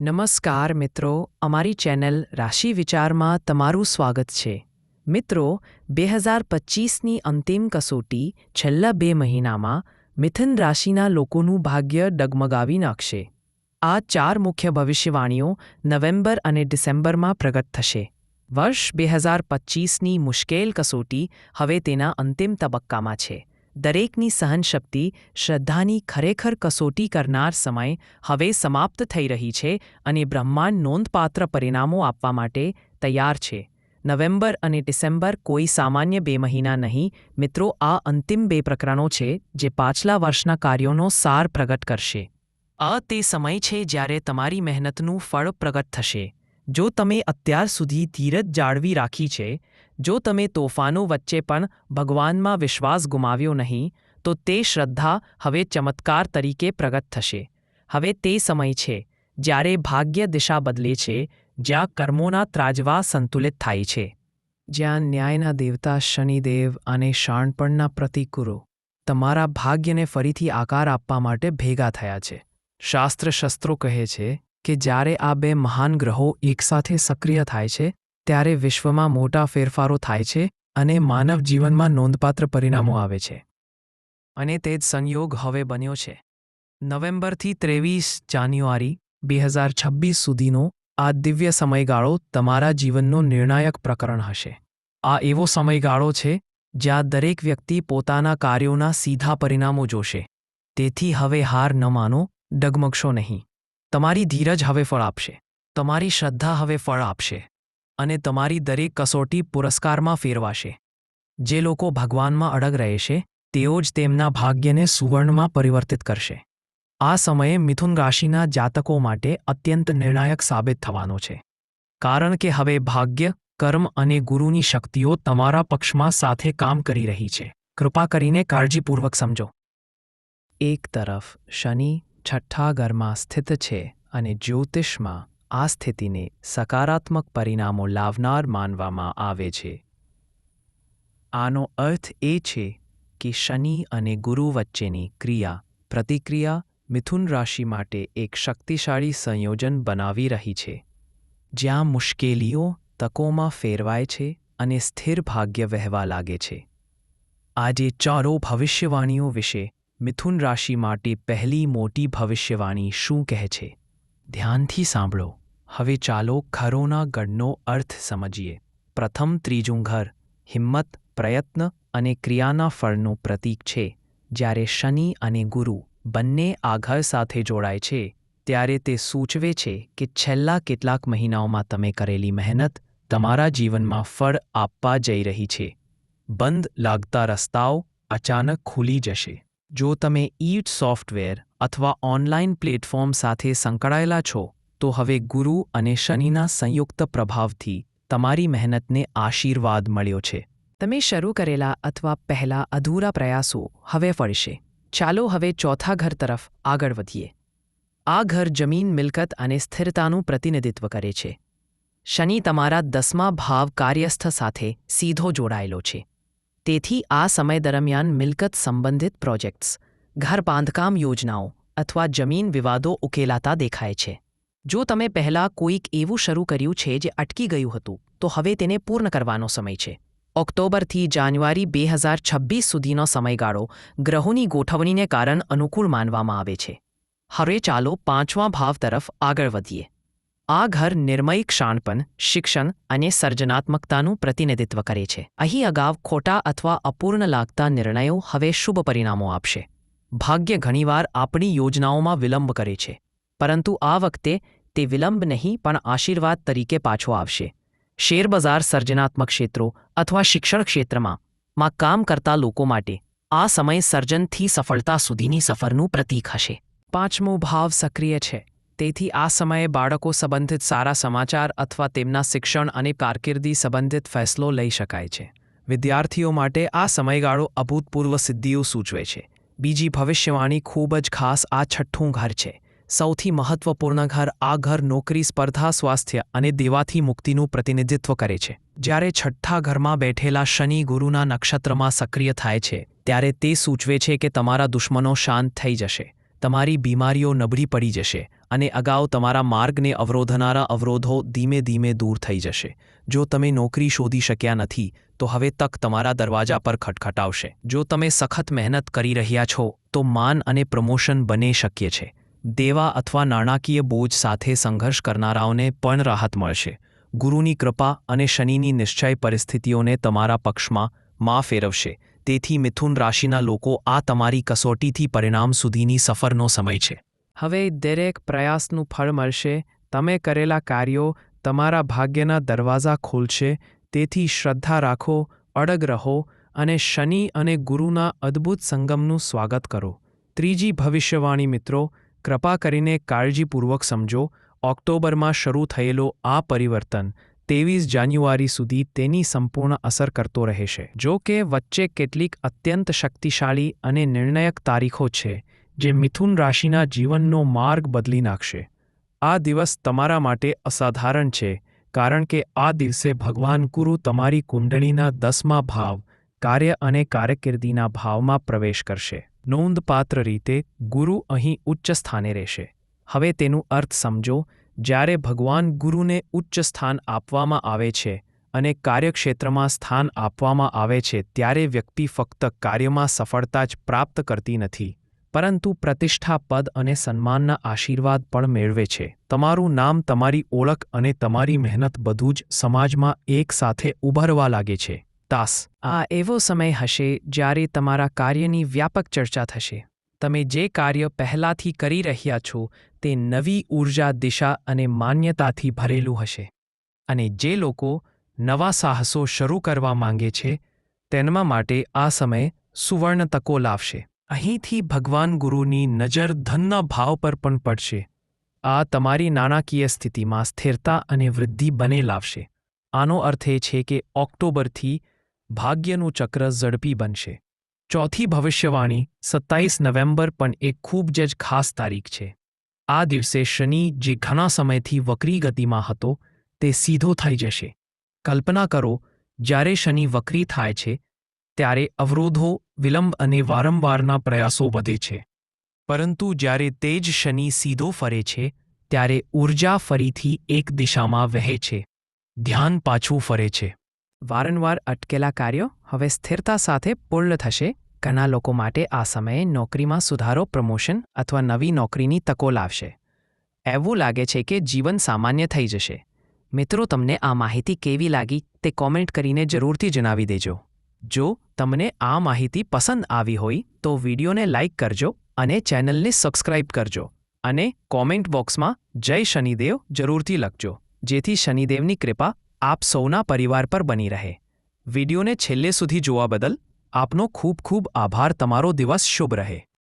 નમસ્કાર મિત્રો, અમારી ચેનલ રાશિ વિચારમાં તમારું સ્વાગત છે. મિત્રો, બે હજાર પચીસની અંતિમ કસોટી છેલ્લા બે મહિનામાં મિથુન રાશિના લોકોનું ભાગ્ય ડગમગાવી નાખશે. આ ચાર મુખ્ય ભવિષ્યવાણીઓ નવેમ્બર અને ડિસેમ્બરમાં પ્રગટ થશે. વર્ષ બે હજાર પચીસની મુશ્કેલ કસોટી હવે તેના અંતિમ તબક્કામાં છે. દરેકની સહનશક્તિ શ્રદ્ધાની ખરેખર કસોટી કરનાર સમય હવે સમાપ્ત થઈ રહી છે અને બ્રહ્માંડ નોંધપાત્ર પરિણામો આપવા માટે તૈયાર છે. નવેમ્બર અને ડિસેમ્બર કોઈ સામાન્ય બે મહિના નહીં. મિત્રો, આ અંતિમ બે પ્રકરણો છે જે પાછલા વર્ષના કાર્યોનો સાર પ્રગટ કરશે. આ તે સમય છે જ્યારે તમારી મહેનતનું ફળ પ્રગટ થશે. જો તમે અત્યાર સુધી ધીરજ જાળવી રાખી છે જો તમે તોફાનો વચ્ચે પણ ભગવાનમાં વિશ્વાસ ગુમાવ્યો નહીં, તો તે શ્રદ્ધા હવે ચમત્કાર તરીકે પ્રગટ થશે. હવે તે સમય છે, જ્યારે ભાગ્ય દિશા બદલે છે, જ્યાં કર્મોના ત્રાજવા સંતુલિત થાય છે. જ્યાં ન્યાયના દેવતા શનિદેવ અને શાણપણના પ્રતિકુરો તમારા ભાગ્યને ફરીથી આકાર આપવા માટે ભેગા થયા છે. શાસ્ત્ર શસ્ત્રો કહે છે કે જ્યારે આ બે મહાન ગ્રહો એકસાથે સક્રિય થાય છે ત્યારે વિશ્વમાં મોટા ફેરફારો થાય છે અને માનવ જીવનમાં નોંધપાત્ર પરિણામો આવે છે. અને તે જ સંયોગ હવે બન્યો છે. નવેમ્બરથી ત્રેવીસ જાન્યુઆરી બે હજાર છવ્વીસ સુધીનો આ દિવ્ય સમયગાળો તમારા જીવનનો નિર્ણાયક પ્રકરણ હશે. આ એવો સમયગાળો છે જ્યાં દરેક વ્યક્તિ પોતાના કાર્યોના સીધા પરિણામો જોશે. તેથી હવે હાર ન માનો, ડગમગશો નહીં. તમારી ધીરજ હવે ફળ આપશે. તમારી શ્રદ્ધા હવે ફળ આપશે. અને તમારી દરેક કસોટી પુરસ્કારમાં ફેરવાશે. જે લોકો ભગવાનમાં અડગ રહેશે તેઓ જ તેમના ભાગ્યને સુવર્ણમાં પરિવર્તિત કરશે. આ સમયે મિથુન રાશિના જાતકો માટે અત્યંત નિર્ણાયક સાબિત થવાનો છે. કારણ કે હવે ભાગ્ય, કર્મ અને ગુરુની શક્તિઓ તમારા પક્ષમાં સાથે કામ કરી રહી છે. કૃપા કરીને કાળજીપૂર્વક સમજો. એક તરફ શનિ છઠ્ઠા ઘરમાં સ્થિત છે અને જ્યોતિષમાં આ સ્થિતિને સકારાત્મક પરિણામો લાવનાર માનવામાં આવે છે. આનો અર્થ એ છે કે શનિ અને ગુરુ વચ્ચેની ક્રિયા, પ્રતિક્રિયા, મિથુન રાશિ માટે એક શક્તિશાળી સંયોજન બનાવી રહી છે. જ્યાં મુશ્કેલીઓ, તકોમાં ફેરવાય છે અને સ્થિર ભાગ્ય વહેવા લાગે છે. આજે ચારો ભવિષ્યવાણીઓ વિશે મિથુન રાશિ માટે પહેલી મોટી ભવિષ્યવાણી શું કહે છે? ધ્યાનથી સાંભળો. હવે ચાલો ખરોના ગણનો અર્થ સમજીએ. પ્રથમ ત્રીજું ઘર, હિંમત, પ્રયત્ન અને ક્રિયાના ફળનું પ્રતીક છે. જ્યારે શનિ અને ગુરુ બંને આ ઘર સાથે જોડાય છે, ત્યારે તે સૂચવે છે કે છેલ્લા કેટલાક મહિનાઓમાં તમે કરેલી મહેનત તમારા જીવનમાં ફળ આપવા જઈ રહી છે. બંધ લાગતા રસ્તાઓ અચાનક ખુલી જશે. જો તમે ઈટ સોફ્ટવેર અથવા ઓનલાઈન પ્લેટફોર્મ સાથે સંકળાયેલા છો તો હવે ગુરુ અને શનિના સંયુક્ત પ્રભાવથી તમારી મહેનતને આશીર્વાદ મળ્યો છે. તમે શરૂ કરેલા અથવા પહેલા અધૂરા પ્રયાસો હવે ફળશે. ચાલો હવે ચોથા ઘર તરફ આગળ વધીએ. આ ઘર જમીન, મિલકત અને સ્થિરતાનું પ્રતિનિધિત્વ કરે છે. શનિ તમારા દસમા ભાવ કાર્યસ્થ સાથે સીધો જોડાયેલો છે. તેથી આ સમય દરમિયાન મિલકત સંબંધિત પ્રોજેક્ટ્સ, ઘર બાંધકામ યોજનાઓ અથવા જમીન વિવાદો ઉકેલાતા દેખાય છે. જો તમે પહેલાં કોઈક એવું શરૂ કર્યું છે જે અટકી ગયું હતું, તો હવે તેને પૂર્ણ કરવાનો સમય છે. ઓક્ટોબરથી જાન્યુઆરી બે હજાર છવ્વીસ સુધીનો સમયગાળો ગ્રહોની ગોઠવણીને કારણ અનુકૂળ માનવામાં આવે છે. હવે ચાલો પાંચમા ભાવ તરફ આગળ વધીએ. આ ઘર નિર્મય ક્ષાણપન, શિક્ષણ અને સર્જનાત્મકતાનું પ્રતિનિધિત્વ કરે છે. અહીં અગાઉ ખોટા અથવા અપૂર્ણ લાગતા નિર્ણયો હવે શુભ પરિણામો આપશે. ભાગ્ય ઘણીવાર આપણી યોજનાઓમાં વિલંબ કરે છે. પરંતુ આ વખતે તે વિલંબ નહીં, પણ આશીર્વાદ તરીકે પાછો આવશે. શેરબજાર સર્જનાત્મક ક્ષેત્રો અથવા શિક્ષણ ક્ષેત્રમાં માં કામ કરતા લોકો માટે આ સમય સર્જનથી સફળતા સુધીની સફરનું પ્રતીક હશે. પાંચમો ભાવ સક્રિય છે. તેથી આ સમયે બાળકો સંબંધિત સારા સમાચાર અથવા તેમના શિક્ષણ અને કારકિર્દી સંબંધિત ફેસલો લઈ શકાય છે. વિદ્યાર્થીઓ માટે આ સમયગાળો અભૂતપૂર્વ સિદ્ધિઓ સૂચવે છે. બીજી ભવિષ્યવાણી ખૂબ જ ખાસ આ છઠ્ઠું ઘર છે. સૌથી મહત્વપૂર્ણ ઘર આ ઘર નોકરી, સ્પર્ધા, સ્વાસ્થ્ય અને દેવાથી મુક્તિનું પ્રતિનિધિત્વ કરે છે. જ્યારે છઠ્ઠા ઘરમાં બેઠેલા શનિ ગુરુના નક્ષત્રમાં સક્રિય થાય છે, ત્યારે તે સૂચવે છે કે તમારા દુશ્મનો શાંત થઈ જશે, તમારી બીમારીઓ નબળી પડી જશે અને અગાઉ તમારા માર્ગને અવરોધનારા અવરોધો ધીમે ધીમે દૂર થઈ જશે. જો તમે નોકરી શોધી શક્યા નથી, તો હવે તક તમારા દરવાજા પર ખટખટાવશે. જો તમે સખત મહેનત કરી રહ્યા છો, તો માન અને પ્રમોશન બને શક્ય છે. દેવા અથવા નાણાકીય બોજ સાથે સંઘર્ષ કરનારાઓને પણ રાહત મળશે. ગુરુની કૃપા અને શનિની નિશ્ચય પરિસ્થિતિઓને તમારા પક્ષમાં માં ફેરવશે. તેથી મિથુન રાશિના લોકો આ તમારી કસોટીથી પરિણામ સુધીની સફરનો સમય છે. હવે દરેક પ્રયાસનું ફળ મળશે. તમે કરેલા કાર્યો તમારા ભાગ્યના દરવાજા ખોલશે. તેથી શ્રદ્ધા રાખો, અડગ રહો અને શનિ અને ગુરુના અદ્ભુત સંગમનું સ્વાગત કરો. ત્રીજી ભવિષ્યવાણી મિત્રો કૃપા કરીને કાળજીપૂર્વક સમજો, ઓક્ટોબરમાં શરૂ થયેલો આ પરિવર્તન ત્રેવીસ જાન્યુઆરી સુધી તેની સંપૂર્ણ અસર કરતો રહેશે. જો કે, વચ્ચે કેટલીક અત્યંત શક્તિશાળી અને નિર્ણાયક તારીખો છે, જે મિથુન રાશિના જીવનનો માર્ગ બદલી નાખશે. આ દિવસ તમારા માટે અસાધારણ છે, કારણ કે આ દિવસે ભગવાન ગુરુ તમારી કુંડળીના દસમા ભાવ, કાર્ય અને કારકિર્દીના ભાવમાં પ્રવેશ કરશે. નોંધપાત્ર રીતે ગુરુ અહીં ઉચ્ચ સ્થાને રહેશે. હવે તેનું અર્થ સમજો, જ્યારે ભગવાન ગુરુને ઉચ્ચ સ્થાન આપવામાં આવે છે અને કાર્યક્ષેત્રમાં સ્થાન આપવામાં આવે છે, ત્યારે વ્યક્તિ ફક્ત કાર્યમાં સફળતા જ પ્રાપ્ત કરતી નથી, પરંતુ પ્રતિષ્ઠા, પદ અને સન્માનના આશીર્વાદ પણ મેળવે છે. તમારું નામ તમારી ઓળખ અને તમારી મહેનત બધું જ સમાજમાં એક સાથે ઉભરવા લાગે છે. તાસ. આ એવો સમય હશે જ્યારે તમારા કાર્યની વ્યાપક ચર્ચા થશે. તમે જે કાર્ય પહેલાંથી કરી રહ્યા છો, તે નવી ઊર્જા દિશા અને માન્યતાથી ભરેલું હશે. અને જે લોકો નવા સાહસો શરૂ કરવા માંગે છે તેના માટે આ સમય સુવર્ણ તકો લાવશે. અહીંથી ભગવાન ગુરુની નજર ધનના ભાવ પર પણ પડશે. આ તમારી નાણાકીય સ્થિતિમાં સ્થિરતા અને વૃદ્ધિ બને લાવશે. આનો અર્થ એ છે કે ઓક્ટોબરથી ભાગ્યનું ચક્ર ઝડપી બનશે. ચોથી ભવિષ્યવાણી, સત્તાવીસ નવેમ્બર, પણ એક ખૂબ જ ખાસ તારીખ છે. આ દિવસે શનિ, જે ઘણા સમયથી વક્રી ગતિમાં હતો, તે સીધો થઈ જશે. કલ્પના કરો, જ્યારે શનિ વક્રી થાય છે, ત્યારે અવરોધો, વિલંબ અને વારંવારના પ્રયાસો વધે છે. પરંતુ જ્યારે તે જ શનિ સીધો ફરે છે, ત્યારે ઊર્જા ફરીથી એક દિશામાં વહે છે. ધ્યાન પાછું ફરે છે. વારંવાર અટકેલા કાર્યો હવે સ્થિરતા સાથે પૂર્ણ થશે. ઘણા લોકો માટે આ સમયે નોકરીમાં સુધારો, પ્રમોશન અથવા નવી નોકરીની તકો લાવશે. એવું લાગે છે કે જીવન સામાન્ય થઈ જશે. મિત્રો, તમને આ માહિતી કેવી લાગી તે કોમેન્ટ કરીને જરૂરથી જણાવી દેજો. જો તમને આ માહિતી પસંદ આવી હોય તો વિડીયોને લાઇક કરજો અને ચેનલને સબસ્ક્રાઇબ કરજો અને કોમેન્ટ બોક્સમાં જય શનિદેવ જરૂરથી લખજો. જેથી શનિદેવની કૃપા આપ સૌના પરિવાર પર બની રહે. વિડીયોને છેલ્લે સુધી જોવા બદલ આપનો ખૂબ ખૂબ આભાર. તમારો દિવસ શુભ રહે.